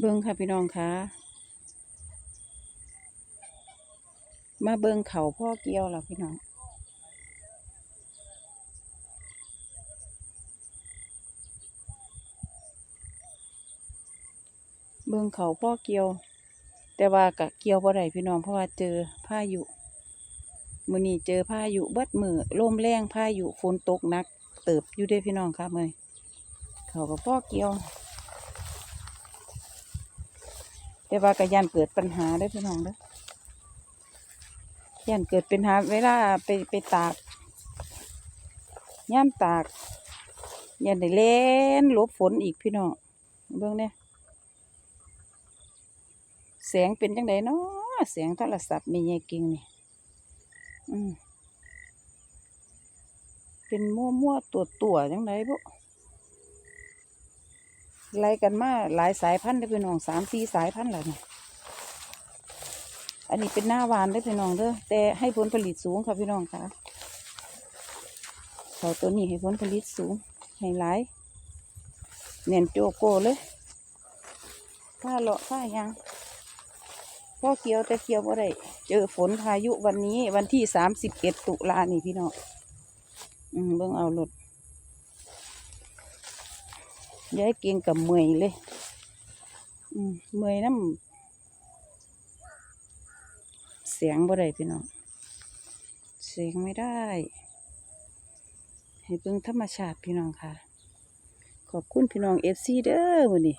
เบิ้งค่ะพี่น้องคะมาเบิ้งเขาพ่อเกี้ยวแล้วพี่น้องเบิ้งเขาพ่อเกี่ยว แต่ว่ากะเกี่ยวบ่ได้พี่น้องเพราะว่าเจอพายุมื้อนี้เจอพายุเบิดมือลมแรงพายุฝนตกหนัก เติบอยู่ด้พี่น้องครับมื้อเขากับพ่อเกี่ยว แต่ว่ากะยันเกิดปัญหาเด้พี่น้องเด้อย่านเกิดปัญหาเวลาไปไปตากย่ามตากยันได้เล่นลบฝนอีกพี่น้องเบิ่งเนี่ยแสงเป็นจังไดเนาะแสงโทรศัพท์มีไงกิ่งนี่อืมเป็นมั่วมั่วตัวตัวจังไดบุ ไล่กันมาหลายสายพันธุ์ได้พี่น้องสามสี่สายพันธุ์แล้วเนี่ยอันนี้เป็นหน้าหวานได้พี่น้องเด้อแต่ให้ผลผลิตสูงค่ะพี่น้องค่ะเขาตัวนี้ให้ผลผลิตสูงให้หลายเนียนโจโก้เลยผ้าเลาะผ้ายางพ่อเขียวแต่เขียวบ่ได้เจอฝนพายุวันนี้วันที่สามสิบเอ็ดตุลานี่พี่น้องอืมเบิ่งเอารถ ย้ายเกียงกับเมยเลยเมยน้ำเสียงบ่ได้พี่น้อง เสียงไม่ได้ ให้เบิ่งธรรมชาติพี่น้องค่ะ ขอบคุณพี่น้องเอฟซีเด้อวันนี้